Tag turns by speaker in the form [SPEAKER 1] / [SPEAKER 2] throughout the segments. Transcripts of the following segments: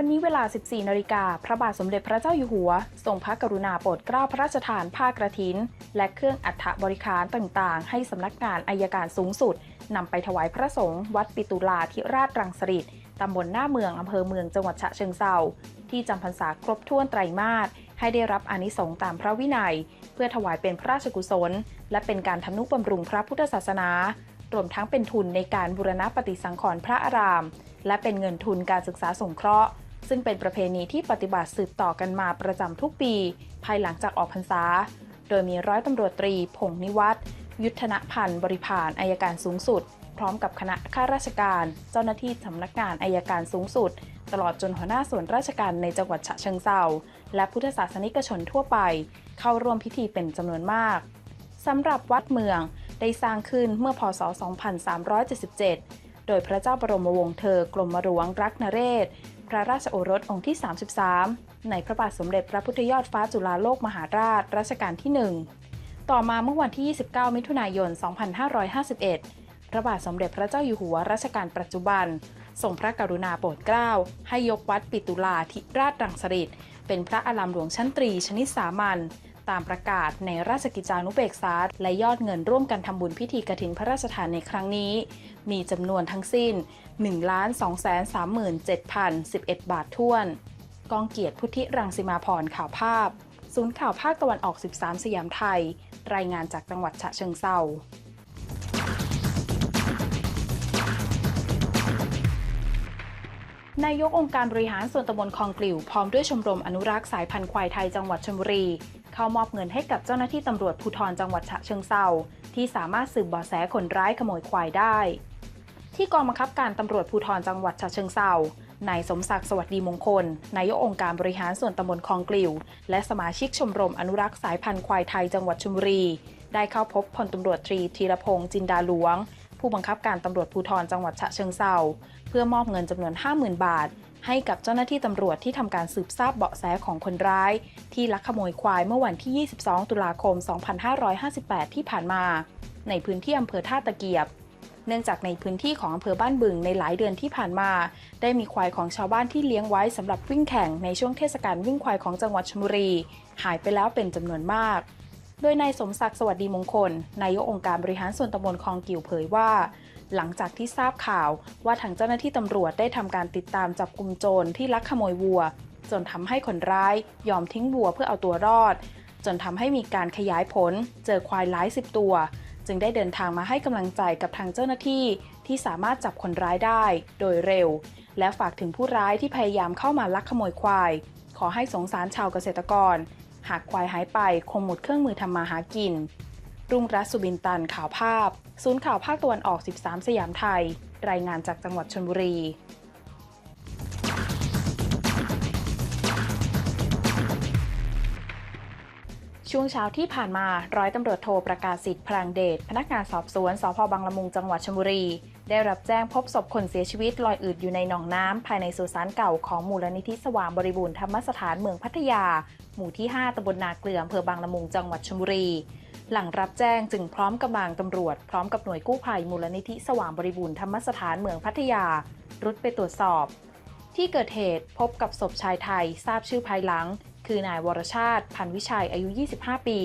[SPEAKER 1] วันนี้เวลา 14นาฬิกาพระบาทสมเด็จพระเจ้าอยู่หัว ทรงพระกรุณาโปรดเกล้าพระราชทานผ้ากระถิน และเครื่องอัฐบริคารต่างๆ ให้สำนักงานอายการสูงสุดนำไปถวายพระสงฆ์วัดปิตุลาธิราชรังสฤษตำบลหน้าเมืองอำเภอเมืองจังหวัดฉะเชิงเซาที่จำพรรษาครบถ้วนไตรมาสให้ได้รับอนิสงส์ตามพระวินัย เพื่อถวายเป็นพระราชกุศล และเป็นการทำนุบำรุงพระพุทธศาสนารวมทั้งเป็นทุนในการบูรณะปฏิสังขรณ์พระอาราม และเป็นเงินทุนการศึกษาสงเคราะห์ ซึ่งเป็นประเพณีที่ปฏิบัติสืบต่อกันมาประจำทุกปี ภายหลังจากออกพรรษา โดยมีร้อยตำรวจตรี พงนิวัฒน์ยุทธนพันธ์บริพารอายการสูงสุด พร้อมกับคณะข้าราชการ เจ้าหน้าที่สำนักงานอายการสูงสุด ตลอดจนหัวหน้าส่วนราชการในจังหวัดฉะเชิงเซาและพุทธศาสนิกชนทั่วไป เข้าร่วมพิธีเป็นจำนวนมากสำหรับวัดเมืองได้สร้างขึ้นเมื่อพศ 2377 โดยพระเจ้าบรมวงศ์เธอกรมหลวงรักนเรศ พระราชโอรสองค์ที่ 33 ในพระบาทสมเด็จพระพุทธยอดฟ้าจุฬาโลกมหาราชรัชกาลที่ 1 ต่อมาเมื่อวันที่ 29 มิถุนายน 2551 พระบาทสมเด็จพระเจ้าอยู่หัวรัชกาลปัจจุบันทรงพระกรุณาโปรดเกล้า ให้ยกวัดปิตุลาธิราชรังสฤษเป็นพระอารามหลวงชั้นตรีชนิดสามัญตามประกาศในราชกิจจานุเบกษาและยอดเงินร่วมกันทำบุญพิธีกฐินพระราชทานในครั้งนี้ มีจำนวนทั้งสิ้น 1,237,011 บาทท้วนกองเกียรติพุทธิรังสิมาพรข่าวภาพ ศูนย์ข่าวภาคตะวันออก 13 สยามไทย รายงานจากจังหวัดฉะเชิงเซานายกองค์การบริหารส่วนตำบลคลองกลิ่วพร้อมด้วยชมรมอนุรักษ์สายพันธุ์ควายไทยจังหวัดชลบุรี เข้ามอบเงินให้กับเจ้าหน้าที่ตำรวจภูธรจังหวัดฉะเชิงเซาที่สามารถสืบเบาะแสคนร้ายขโมยควายได้ ที่กองบังคับการตำรวจภูธรจังหวัดฉะเชิงเซานายสมศักดิ์สวัสดีมงคล นายกองค์การบริหารส่วนตำบลคลองกลิ่วและสมาชิกชมรมอนุรักษ์สายพันธุ์ควายไทยจังหวัดชลบุรี ได้เข้าพบพลตำรวจตรีธีรพงษ์จินดาหลวง ผู้บังคับการตำรวจภูธรจังหวัดฉะเชิงเซาเพื่อมอบเงินจำนวน 50,000 บาท ให้กับเจ้าหน้าที่ตำรวจที่ทำการสืบทราบเบาะแสของคนร้าย ที่ลักขโมยควายเมื่อวันที่ 22 ตุลาคม 2558 ที่ผ่านมา ในพื้นที่อำเภอท่าตะเกียบ เนื่องจากในพื้นที่ของอำเภอบ้านบึงในหลายเดือนที่ผ่านมา ได้มีควายของชาวบ้านที่เลี้ยงไว้สำหรับวิ่งแข่งในช่วงเทศกาลวิ่งควายของจังหวัดชลบุรี หายไปแล้วเป็นจำนวนมาก โดยนายสมศักดิ์สวัสดีมงคลนายกองค์การบริหารส่วนตำบลคลองกิ่วเผยว่า หลังจากที่ทราบข่าวว่าทางเจ้าหน้าที่ตำรวจได้ทำการติดตามจับกลุ่มโจรที่ลักขโมยวัว จนทำให้คนร้าย ยอมทิ้งวัวเพื่อเอาตัวรอดจนทำให้มีการขยายผล เจอควายหลายสิบตัว จึงได้เดินทางมาให้กำลังใจกับทางเจ้าหน้าที่ ที่สามารถจับคนร้ายได้โดยเร็ว และฝากถึงผู้ร้ายที่พยายามเข้ามาลักขโมยควาย ขอให้สงสารชาวเกษตรกร หากควายหายไปคงหมดเครื่องมือทำมาหากิน รุ่งรัตน์สุบินตันข่าวภาพ ศูนย์ข่าวภาคตะวันออก 13 สยามไทย รายงานจากจังหวัดชลบุรี ช่วงเช้าที่ผ่านมาร้อยตำรวจโทประกาศสิทธิ์พรางเดชพนักงานสอบสวนสพบางละมุงจังหวัดชลบุรี ได้รับแจ้งพบศพคนเสียชีวิตลอยอืดอยู่ในหนองน้ำภายในสุสานเก่าของมูลนิธิสว่างบริบูรณ์ธรรมสถานเมืองพัทยา หมู่ที่ 5ตำบลนาเกลืออำเภอบางละมุงจังหวัดชลบุรี หลังรับแจ้งจึงพร้อมกำลังตำรวจ พร้อมกับหน่วยกู้ภัยมูลนิธิสว่างบริบูรณ์ธรรมสถานเมืองพัทยา รุดไปตรวจสอบ ที่เกิดเหตุพบกับศพชายไทยทราบชื่อภายหลัง คือนายวรชาติ พันวิชัยอายุ 25 ปี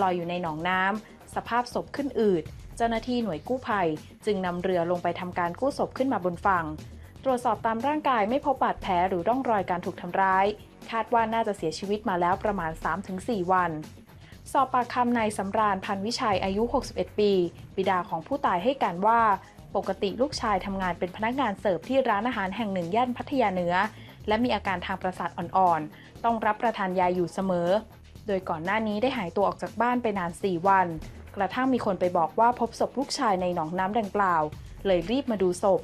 [SPEAKER 1] ลอยอยู่ในหนองน้ำ สภาพศพขึ้นอืด เจ้าหน้าที่หน่วยกู้ภัย จึงนำเรือลงไปทำการกู้ศพขึ้นมาบนฝั่ง ตรวจสอบตามร่างกายไม่พบบาดแผลหรือร่องรอยการถูกทำร้าย คาดว่าน่าจะเสียชีวิตมาแล้วประมาณ 3-4 วันสอบปากคำนายสำราญพันวิชัยอายุ 61 ปี บิดาของผู้ตายให้การว่า ปกติลูกชายทำงานเป็นพนักงานเสิร์ฟที่ร้านอาหารแห่งหนึ่งย่านพัทยาเหนือ และมีอาการทางประสาทอ่อนๆ ต้องรับประทานยาอยู่เสมอ โดยก่อนหน้านี้ได้หายตัวออกจากบ้านไปนาน 4 วัน กระทั่งมีคนไปบอกว่าพบศพลูกชายในหนองน้ำดังกล่าว เลยรีบมาดูศพ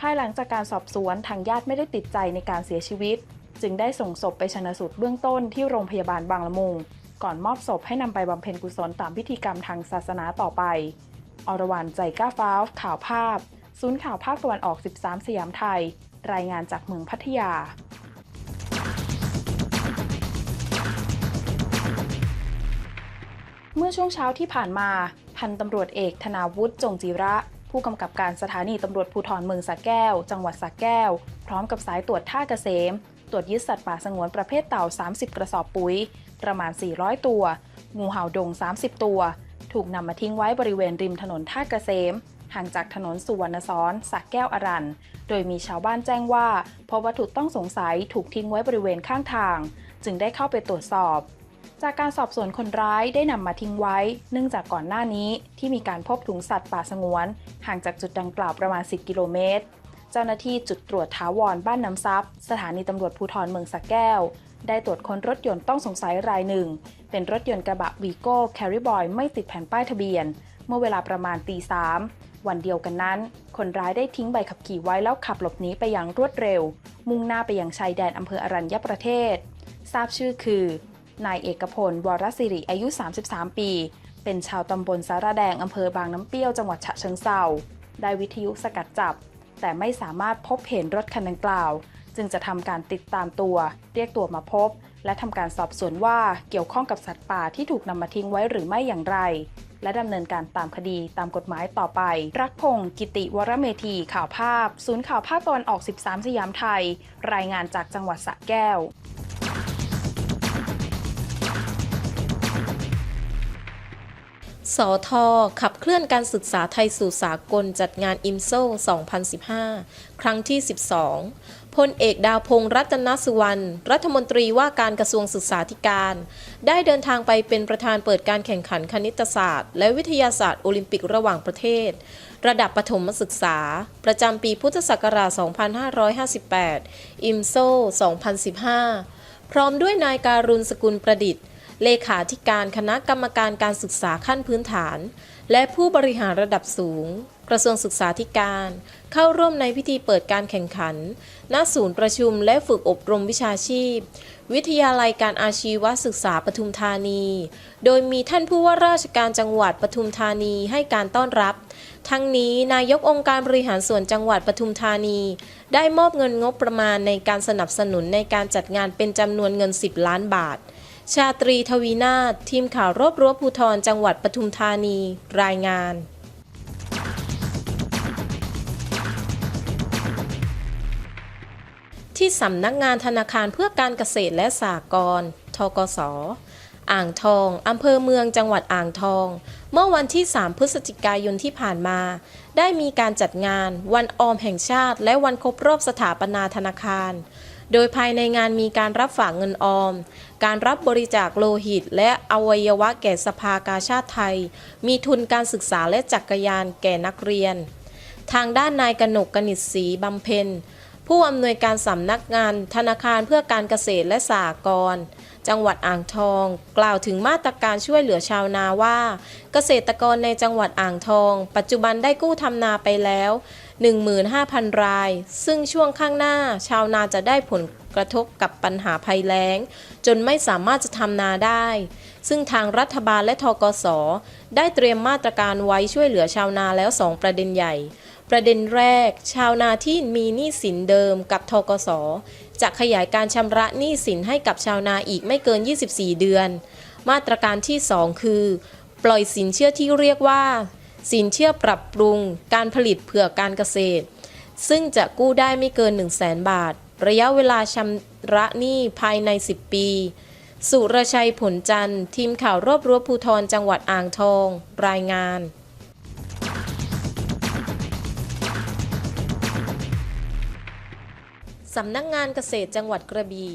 [SPEAKER 1] ภายหลังจากการสอบสวนทางญาติไม่ได้ติดใจในการเสียชีวิต จึงได้ส่งศพไปชนะสูตรเบื้องต้นที่โรงพยาบาลบางละมุง ก่อนมอบศพให้นำไปบำเพ็ญกุศลตามพิธีกรรมทางศาสนาต่อไป อรวรรณใจกล้าฟ้าวข่าวภาพ ศูนย์ข่าวภาคตะวันออก 13 สยามไทย รายงานจากเมืองพัทยาเมื่อช่วงเช้าที่ผ่านมา พันตำรวจเอกธนาวุฒิจงจีระ ผู้กำกับการสถานีตำรวจภูธรเมืองสระแก้ว จังหวัดสระแก้ว พร้อมกับสายตรวจท่าเกษม ตรวจยึดสัตว์ป่าสงวนประเภทเต่า 30 กระสอบปุ๋ย ประมาณ 400 ตัว งูเห่าดง 30 ตัว ถูกนำมาทิ้งไว้บริเวณริมถนนท่าเกษม ห่างจากถนนสุวรรณซ้อนสักแก้วอรันโดยมีชาวบ้านแจ้งว่าพบวัตถุต้องสงสัยถูกทิ้งไว้บริเวณข้างทาง จึงได้เข้าไปตรวจสอบ จากการสอบสวนคนร้ายได้นำมาทิ้งไว้ เนื่องจากก่อนหน้านี้ที่มีการพบถุงสัตว์ป่าสงวน ห่างจากจุดดังกล่าวประมาณ 10 กิโลเมตร เจ้าหน้าที่จุดตรวจถาวรบ้านน้ำซับสถานีตำรวจภูธรเมืองสระแก้วได้ตรวจค้นรถยนต์ต้องสงสัยรายหนึ่ง เป็นรถยนต์กระบะวีโก้แคริบอยไม่ติดแผ่นป้ายทะเบียน เมื่อเวลาประมาณตีสามวันเดียวกันนั้น คนร้ายได้ทิ้งใบขับขี่ไว้แล้วขับหลบหนีไปอย่างรวดเร็ว มุ่งหน้าไปยังชายแดนอำเภออรัญญประเทศ ทราบชื่อคือ นายเอกพล วรศิริ อายุ 33 ปี เป็นชาวตำบลสารแดงอำเภอบางน้ำเปรี้ยว จังหวัดฉะเชิงเทราได้วิทยุสกัดจับ แต่ไม่สามารถพบเห็นรถคันดังกล่าว จึงจะทำการติดตามตัว เรียกตัวมาพบ และทำการสอบสวนว่าเกี่ยวข้องกับสัตว์ป่าที่ถูกนำมาทิ้งไว้หรือไม่อย่างไร และดำเนินการตามคดีตามกฎหมายต่อไป รักพงศ์กิติวรเมธีข่าวภาพ ศูนย์ข่าวภาคตะวันออก 13 สยามไทย รายงานจากจังหวัดสระแก้ว
[SPEAKER 2] สทขับเคลื่อนการศึกษาไทยสู่สากลจัดงานอิมโซ 2015 ครั้งที่ 12 พลเอกดาวพงษ์รัตนสุวรรณ รัฐมนตรีว่าการกระทรวงศึกษาธิการ ได้เดินทางไปเป็นประธานเปิดการแข่งขันคณิตศาสตร์ และวิทยาศาสตร์โอลิมปิกระหว่างประเทศ ระดับประถมศึกษา ประจำปีพุทธศักราช 2558 อิมโซ 2015 พร้อมด้วยนายการุณสกุลประดิษฐ์ เลขาธิการคณะกรรมการการศึกษาขั้นพื้นฐาน และผู้บริหารระดับสูง กระทรวงศึกษาธิการ เข้าร่วมในพิธีเปิดการแข่งขัน ณ ศูนย์ประชุมและฝึกอบรมวิชาชีพ วิทยาลัยการอาชีวศึกษาปทุมธานี โดยมีท่านผู้ว่าราชการจังหวัดปทุมธานีให้การต้อนรับ ทั้งนี้นายกองค์การบริหารส่วนจังหวัดปทุมธานี ได้มอบเงินงบประมาณในการสนับสนุนในการจัดงานเป็นจำนวนเงิน 10 ล้านบาท ชาตรีทวีนาถทีมข่าวรวบรัวภูธรจังหวัดปทุมธานี รายงาน ที่สำนักงานธนาคารเพื่อการเกษตรและสหกรณ์ทกสอ่างทอง อำเภอเมืองจังหวัดอ่างทอง เมื่อวันที่ 3 พฤศจิกายนที่ผ่านมา ได้มีการจัดงาน วันออมแห่งชาติ และวันครบรอบสถาปนาธนาคาร โดยภายในงานมีการรับฝากเงินออม การรับบริจาคโลหิต และอวัยวะแก่สภากาชาติไทย มีทุนการศึกษาและจักรยานแก่นักเรียน ทางด้านนายกนกกนิษฐ์ศรีบำเพ็ญ ผู้อำนวยการสำนักงานธนาคารเพื่อการเกษตรและสหกรณ์จังหวัดอ่างทอง กล่าวถึงมาตรการช่วยเหลือชาวนาว่า เกษตรกรในจังหวัดอ่างทอง ปัจจุบันได้กู้ทำนาไปแล้ว 15,000 ราย ซึ่งช่วงข้างหน้า ชาวนาจะได้ผลกระทบกับปัญหาภัยแล้ง จนไม่สามารถจะทำนาได้ ซึ่งทางรัฐบาลและทกสได้เตรียมมาตรการไว้ช่วยเหลือชาวนาแล้ว 2 ประเด็นใหญ่ ประเด็นแรก ชาวนาที่มีหนี้สินเดิมกับทกสจะขยายการชำระหนี้สินให้กับชาวนาอีกไม่เกิน 24 เดือน มาตรการที่ 2 คือ ปล่อยสินเชื่อที่เรียกว่า สินเชื่อปรับปรุง การผลิตเผื่อการเกษตร ซึ่งจะกู้ได้ไม่เกิน 1 0 0 0 0แบาท ระยะเวลาชำระหนี้ภายใน 10 ปี สุรชัยผลจันทร์ทีมข่าวรวบรัวภูธรจังหวัดอ่างทอง รายงาน สำนักงานเกษตรจังหวัดกระบี่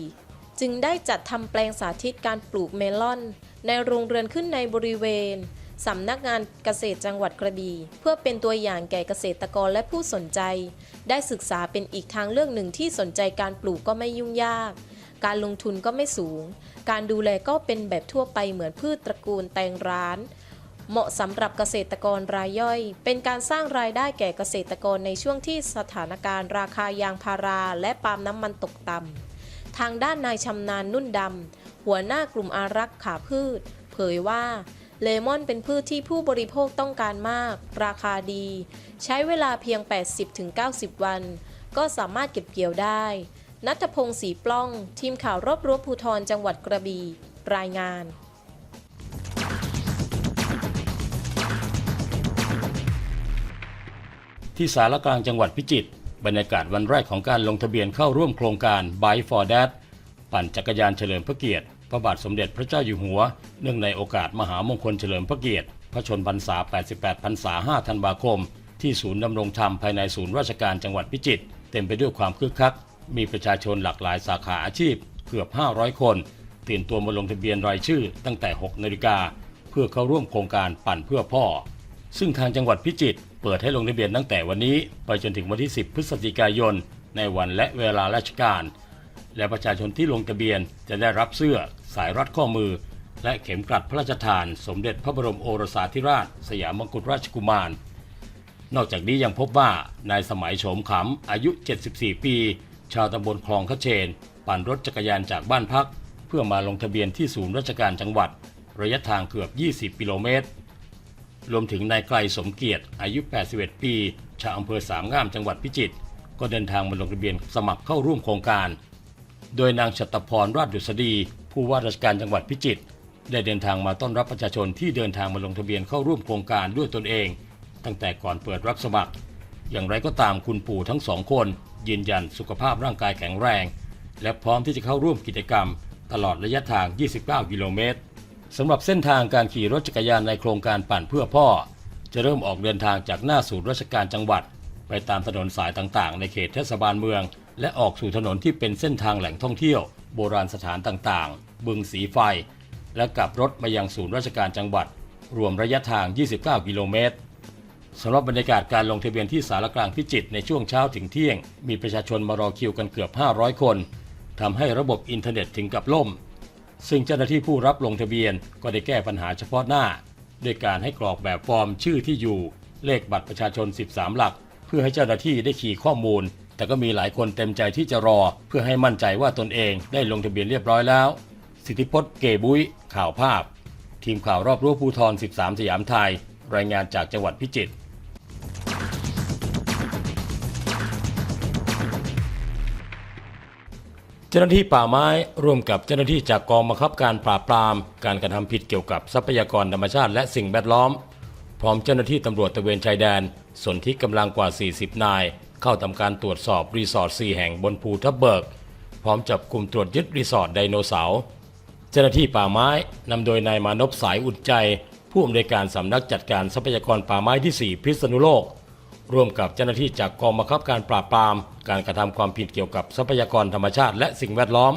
[SPEAKER 2] จึงได้จัดทำแปลงสาธิตการปลูกเมลอน ในโรงเรือนขึ้นในบริเวณสำนักงานเกษตรจังหวัดกระบี่ เพื่อเป็นตัวอย่างแก่เกษตรกรและผู้สนใจ ได้ศึกษาเป็นอีกทางเลือกหนึ่งที่สนใจการปลูกก็ไม่ยุ่งยาก การลงทุนก็ไม่สูง การดูแลก็เป็นแบบทั่วไปเหมือนพืชตระกูลแตงร้าน เหมาะสำหรับเกษตรกรรายย่อย เป็นการสร้างรายได้แก่เกษตรกรในช่วงที่สถานการณ์ราคายางพาราและปาล์มน้ำมันตกต่ำทางด้านนายชำนาญนุ่นดำหัวหน้ากลุ่มอารักขาพืช เผยว่าเลมอนเป็นพืชที่ผู้บริโภคต้องการมาก ราคาดี ใช้เวลาเพียง 80-90 วัน ก็สามารถเก็บเกี่ยวได้ นัทพงศ์ศรีปล้อง ทีมข่าวรบรัวภูธรจังหวัดกระบี่รายงาน
[SPEAKER 3] ที่สารกลางจังหวัดพิจิตรบรรยากาศวันแรกของการลงทะเบียนเข้าร่วมโครงการ Bike for Dad ปั่นจักรยานเฉลิมพระเกียรติ พระบาทสมเด็จพระเจ้าอยู่หัว เนื่องในโอกาสมหามงคลเฉลิมพระเกียรติ พระชนพรรษา 88 พรรษา 5 ธันวาคม ที่ศูนย์ดำรงธรรมภายในศูนย์ราชการจังหวัดพิจิตรเต็มไปด้วยความคึกคัก มีประชาชนหลากหลายสาขาอาชีพ เกือบ 500 คนตื่นตัวมาลงทะเบียนรายชื่อตั้งแต่ 6 นาฬิกาเพื่อเข้าร่วมโครงการปั่นเพื่อพ่อ ซึ่งทางจังหวัดพิจิตร เปิดให้ลงทะเบียนตั้งแต่วันนี้ ไปจนถึงวันที่ 10 พฤศจิกายน ในวันและเวลาราชการ และประชาชนที่ลงทะเบียนจะได้รับเสื้อ สายรัดข้อมือ และเข็มกลัดพระราชทาน สมเด็จพระบรมโอรสาธิราช สยามมกุฎราชกุมาร นอกจากนี้ยังพบว่านายสมัยโฉมขำอายุ 74 ปี ชาวตำบลคลองขเชน ปั่นรถจักรยานจากบ้านพัก เพื่อมาลงทะเบียนที่ศูนย์ราชการจังหวัด ระยะทางเกือบ 20 กิโลเมตร รวมถึงนายไกลสมเกียรติ อายุ 81 ปี ชาวอำเภอสามงามจังหวัดพิจิตร ก็เดินทางมาลงทะเบียนสมัครเข้าร่วมโครงการ โดยนางชัตพรราชดุษฎี ผู้ว่าราชการจังหวัดพิจิตร ได้เดินทางมาต้อนรับประชาชนที่เดินทางมาลงทะเบียนเข้าร่วมโครงการด้วยตนเอง ตั้งแต่ก่อนเปิดรับสมัคร อย่างไรก็ตามคุณปู่ทั้งสองคน ยืนยันสุขภาพร่างกายแข็งแรง และพร้อมที่จะเข้าร่วมกิจกรรม ตลอดระยะทาง 29 กิโลเมตร สำหรับเส้นทางการขี่รถจักรยานในโครงการปั่นเพื่อพ่อ จะเริ่มออกเดินทางจากหน้าศูนย์ราชการจังหวัด ไปตามถนนสายต่างๆ ในเขตเทศบาลเมือง และออกสู่ถนนที่เป็นเส้นทางแหล่งท่องเที่ยว โบราณสถานต่างๆ บึงสีไฟ และกลับรถมายังศูนย์ราชการจังหวัด รวมระยะทาง 29 กิโลเมตรสำหรับบรรยากาศการลงทะเบียนที่สารกลางพิจิตรในช่วงเช้าถึงเที่ยง มีประชาชนมารอคิวกันเกือบ 500 คนทำให้ระบบอินเทอร์เน็ตถึงกับล่ม ซึ่งเจ้าหน้าที่ผู้รับลงทะเบียนก็ได้แก้ปัญหาเฉพาะหน้า ด้วยการให้กรอกแบบฟอร์มชื่อที่อยู่ เลขบัตรประชาชน 13 หลัก เพื่อให้เจ้าหน้าที่ได้ขี่ข้อมูล แต่ก็มีหลายคนเต็มใจที่จะรอ เพื่อให้มั่นใจว่าตนเองได้ลงทะเบียนเรียบร้อยแล้ว สิทธิพจน์เกบุ้ยข่าวภาพ ทีมข่าวรอบรั้วภูทร 13 สยามไทย รายงานจากจังหวัดพิจิตร เจ้าหน้าที่ป่าไม้ร่วมกับเจ้าหน้าที่จากกองบังคับการปราบปราม การกระทำผิดเกี่ยวกับทรัพยากรธรรมชาติและสิ่งแวดล้อม พร้อมเจ้าหน้าที่ตำรวจตระเวนชายแดนสนที่กำลังกว่า 40 นาย เข้าทำการตรวจสอบรีสอร์ท 4 แห่งบนภูทับเบิก พร้อมจับกลุ่มตรวจยึดรีสอร์ทไดโนเสาร์เจ้าหน้าที่ป่าไม้นำโดยนายมานพสายอุ่นใจ ผู้อำนวยการสำนักจัดการทรัพยากรป่าไม้ที่ 4 พิษณุโลก ร่วมกับเจ้าหน้าที่จากกองบังคับการปราบปราม การกระทำความผิดเกี่ยวกับทรัพยากรธรรมชาติและสิ่งแวดล้อม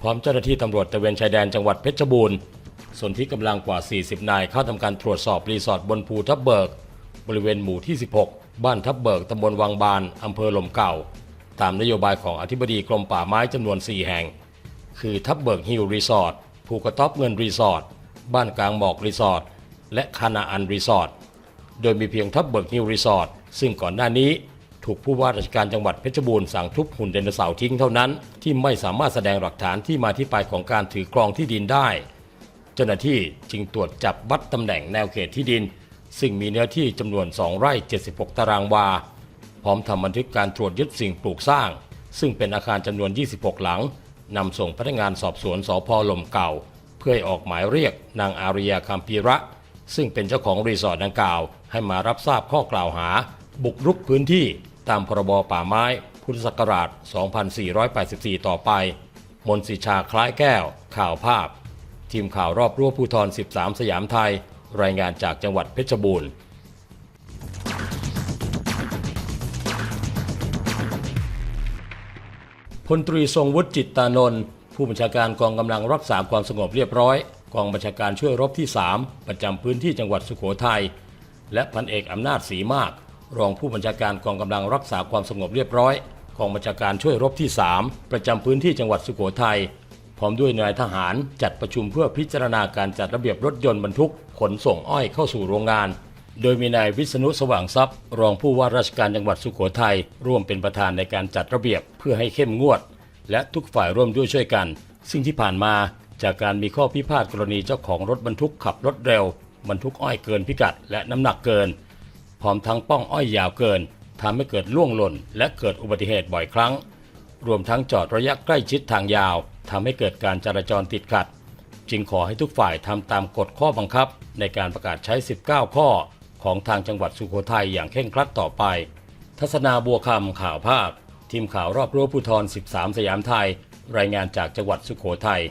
[SPEAKER 3] พร้อมเจ้าหน้าที่ตำรวจตะเวนชายแดนจังหวัดเพชรบูรณ์ส่วนที่กำลังกว่า 40 นายเข้าทำการตรวจสอบรีสอร์ทบนภูทับเบิก บริเวณหมู่ที่ 16 บ้านทับเบิกตำบลวังบานอำเภอหล่มเก่า ตามนโยบายของอธิบดีกรมป่าไม้จำนวน 4 แห่ง คือทับเบิกฮิลรีสอร์ทภูกระต๊อบเงินรีสอร์ทบ้านกลางหมอกรีสอร์ทและคานาอันรีสอร์ทโดยมีเพียงทับเบิกฮิลรีสอร์ท ซึ่งก่อนหน้านี้ถูกผู้ว่าราชการจังหวัดเพชรบูรณ์สั่งทุบหุ่นไดโนเสาร์ทิ้งเท่านั้น ที่ไม่สามารถแสดงหลักฐานที่มาที่ไปของการถือครองที่ดินได้ เจ้าหน้าที่จึงตรวจจับวัดตำแหน่งแนวเขตที่ดิน ซึ่งมีเนื้อที่จำนวน 2 ไร่ 76 ตารางวา พร้อมทำบันทึกการตรวจยึดสิ่งปลูกสร้าง ซึ่งเป็นอาคารจำนวน 26 หลังนำส่งพนักงานสอบสวนสพลมเก่า เพื่อออกหมายเรียกนางอาริยาคัมพีระ ซึ่งเป็นเจ้าของรีสอร์ทดังกล่าว ให้มารับทราบข้อกล่าวหา บุกรุกพื้นที่ตามพรบป่าไม้ พุทธศักราช 2484 ต่อไป มนต์สิชาคล้ายแก้ว ข่าวภาพ ทีมข่าวรอบรั้วภูทร 13 สยามไทย รายงานจากจังหวัดเพชรบูรณ์พลตรีทรงวุฒิจิตตานนท์ผู้บัญชาการกองกำลังรักษาความสงบเรียบร้อย กองบัญชาการช่วยรบที่ 3 ประจำพื้นที่จังหวัดสุโขทัยและพันเอกอำนาจศรีมาก รองผู้บัญชาการกองกำลังรักษาความสงบเรียบร้อยกองบัญชาการช่วยรบที่ 3 ประจำพื้นที่จังหวัดสุโขทัยพร้อมด้วยนายทหารจัดประชุมเพื่อพิจารณาการจัดระเบียบรถยนต์บรรทุกขนส่งอ้อยเข้าสู่โรงงาน โดยมีนายวิษณุสว่างทรัพย์ รองผู้ว่าราชการจังหวัดสุโขทัยร่วมเป็นประธานในการจัดระเบียบเพื่อให้เข้มงวด และทุกฝ่ายร่วมด้วยช่วยกัน ซึ่งที่ผ่านมาจากการมีข้อพิพาทกรณีเจ้าของรถบรรทุกขับรถเร็ว บรรทุกอ้อยเกินพิกัด และน้ำหนักเกิน พร้อมทั้งป้องอ้อยยาวเกินทำให้เกิดล่วงหล่น และเกิดอุบัติเหตุบ่อยครั้ง รวมทั้งจอดระยะใกล้ชิดทางยาวทำให้เกิดการจราจรติดขัด จึงขอให้ทุกฝ่ายทำตามกฎข้อบังคับ ในการประกาศใช้ 19 ข้อ ของทางจังหวัดสุโขทัยอย่างเคร่งครัดต่อไป ทัศนาบัวคำข่าวภาพ ทีมข่าวรอบรั้วภูทร 13 สยามไทย รายงานจากจังหวัดสุโขทัย